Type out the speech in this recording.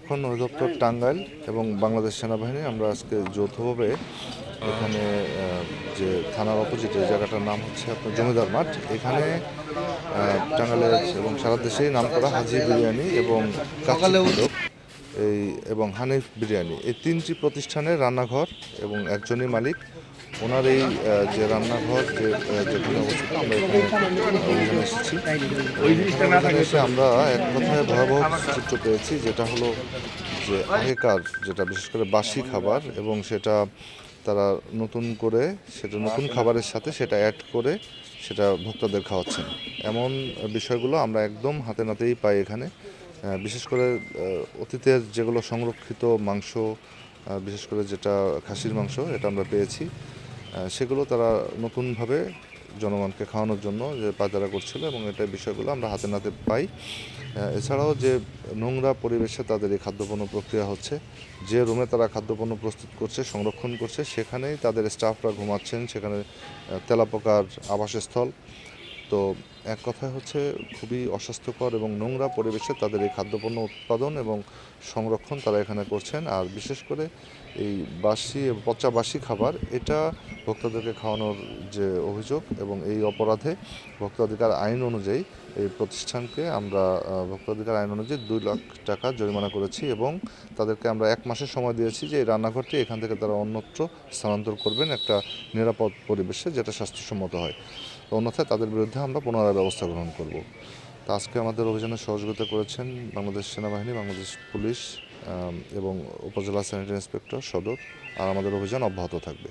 সংরক্ষণ অধিদপ্তর টাঙ্গাইল এবং বাংলাদেশ সেনাবাহিনী আমরা আজকে যৌথভাবে এখানে যে থানার অপোজিটে জায়গাটার নাম হচ্ছে আপনার জমিদার মাঠ। এখানে টাঙ্গাইলের এবং সারা দেশেই নাম করা হাজি বিরিয়ানি এবং কাকালে এই এবং হানিফ বিরিয়ানি। এই তিনটি প্রতিষ্ঠানের রান্নাঘর এবং একজনই মালিক। ওনার এই যে রান্নাঘর, যে যেখানে অবস্থিত আমরা এখানে এসেছি। এসে আমরা এক কথায় ভয়াবহ চিত্র পেয়েছি, যেটা হলো যে আগেকার যেটা, বিশেষ করে বাসি খাবার, এবং সেটা তারা নতুন করে, সেটা নতুন খাবারের সাথে সেটা অ্যাড করে সেটা ভোক্তাদের খাওয়াচ্ছেন। এমন বিষয়গুলো আমরা একদম হাতে নাতেই পাই এখানে। বিশেষ করে অতীতের যেগুলো সংরক্ষিত মাংস বিশেষ করে যেটা খাসির মাংস, এটা আমরা পেয়েছি। সেগুলো তারা নতুনভাবে জনগণকে খাওয়ানোর জন্য যে পায়তারা করছিল এবং এটা বিষয়গুলো আমরা হাতে নাতে পাই। এছাড়াও যে নোংরা পরিবেশে তাদের এই খাদ্যপণ্য প্রক্রিয়া হচ্ছে, যে রুমে তারা খাদ্যপণ্য প্রস্তুত করছে, সংরক্ষণ করছে, সেখানেই তাদের স্টাফরা ঘুমাচ্ছেন, সেখানে তেলাপোকার আবাসস্থল। তো এক কথায় হচ্ছে খুবই অস্বাস্থ্যকর এবং নোংরা পরিবেশে তাদের এই খাদ্যপণ্য উৎপাদন এবং সংরক্ষণ তারা এখানে করছেন। আর বিশেষ করে এই বাসি পচা বাসি খাবার, এটা ভোক্তাদেরকে খাওয়ানোর যে অভিযোগ এবং এই অপরাধে ভোক্তাধিকার আইন অনুযায়ী এই প্রতিষ্ঠানকে আমরা ভোক্তাধিকার আইন অনুযায়ী দুই লাখ টাকা জরিমানা করেছি এবং তাদেরকে আমরা এক মাসের সময় দিয়েছি যে এই রান্নাঘরটি এখান থেকে তারা অন্যত্র স্থানান্তর করবেন একটা নিরাপদ পরিবেশে যেটা স্বাস্থ্যসম্মত হয়। অন্যথায় তাদের বিরুদ্ধে আমরা পুনরায় ব্যবস্থা গ্রহণ করব। তো আজকে আমাদের অভিযানে সহযোগিতা করেছেন বাংলাদেশ সেনাবাহিনী, বাংলাদেশ পুলিশ এবং উপজেলা স্যানিটারি ইন্সপেক্টর সদর, আর আমাদের অভিযান অব্যাহত থাকবে।